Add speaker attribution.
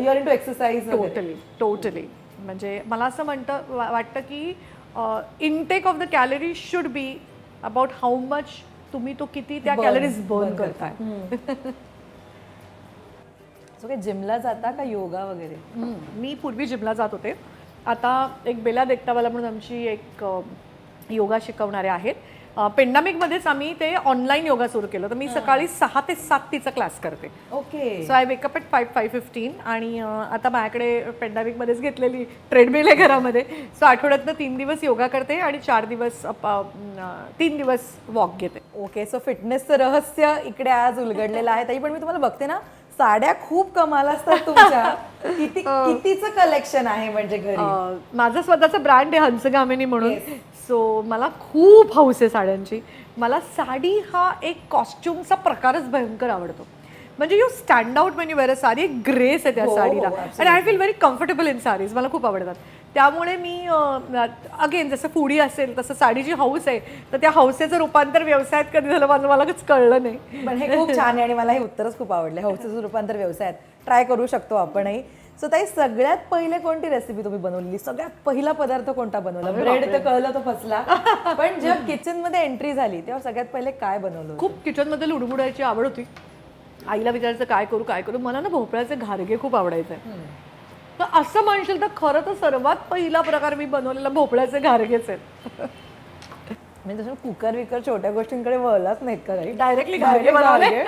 Speaker 1: Your into exercise
Speaker 2: totally totally म्हणजे मला असं म्हणतं वाटतं की intake of the calorie should be about how much तुम्ही तो किती त्या कॅलरीज बर्न करताय.
Speaker 1: सो काही जिमला जाता का योगा वगैरे.
Speaker 2: मी पूर्वी जिमला जात होते. आता एक बेला देखतावाला म्हणून आमची एक योगा शिकवणारे आहेत. पेंडामिकमध्येच आम्ही ते ऑनलाईन योगा सुरू केलं. तर मी सकाळी सहा ते सात तिचा क्लास करते.
Speaker 1: Okay.
Speaker 2: So I wake up at five five fifteen आणि आता माझ्याकडे पेंडामिकमध्येच घेतलेली ट्रेडमिल आहे घरामध्ये. सो आठवड्यातनं तीन दिवस योगा करते आणि चार दिवस तीन दिवस वॉक घेते.
Speaker 1: ओके. सो फिटनेसचं रहस्य इकडे आज उलगडलेलं आहे. तरी पण मी तुम्हाला बघते ना साड्या खूप कमाल असतात तुमच्या. किती कितीचं कलेक्शन आहे म्हणजे घरी?
Speaker 2: माझं स्वतःचा ब्रँड आहे हंसगामिनी म्हणून. सो मला खूप हौस आहे साड्यांची. मला साडी हा एक कॉस्ट्युमचा प्रकारच भयंकर आवडतो. म्हणजे यू स्टँड आउट म्हणजे वेअर साडी एक ग्रेस आहे त्या
Speaker 1: हो,
Speaker 2: साडीला. आणि I feel very comfortable in saris मला खूप आवडतात. त्यामुळे मी अगेन जसं फुडी असेल तसं साडीची हौस आहे तर त्या हौसेचं रूपांतर व्यवसायात कधी झालं माझं मला कधीच कळलं नाही.
Speaker 1: पण हे खूप छान आहे आणि मला हे उत्तरच खूप आवडले हौसेचं रूपांतर व्यवसायात ट्राय करू शकतो आपणही. सो ताई सगळ्यात पहिले कोणती रेसिपी तुम्ही बनवलेली? सगळ्यात पहिला पदार्थ कोणता बनवला? ब्रेड तर कळलं तो फसला. पण जेव्हा किचनमध्ये एंट्री झाली तेव्हा सगळ्यात पहिले काय बनवलं?
Speaker 2: खूप किचनमध्ये लुडबुडायची आवड होती. आईला विचारायचं काय करू काय करू? मला ना भोपळ्याचे घारगे खूप आवडायचे. तर असं म्हणशील तर खरं तर सर्वात पहिला प्रकार मी बनवलेला भोपळ्याचे घारगेच आहेत.
Speaker 1: म्हणजे तसं कुकर विकर छोट्या गोष्टींकडे वळलाच नाहीत का
Speaker 2: डायरेक्टली घारगे बनवले.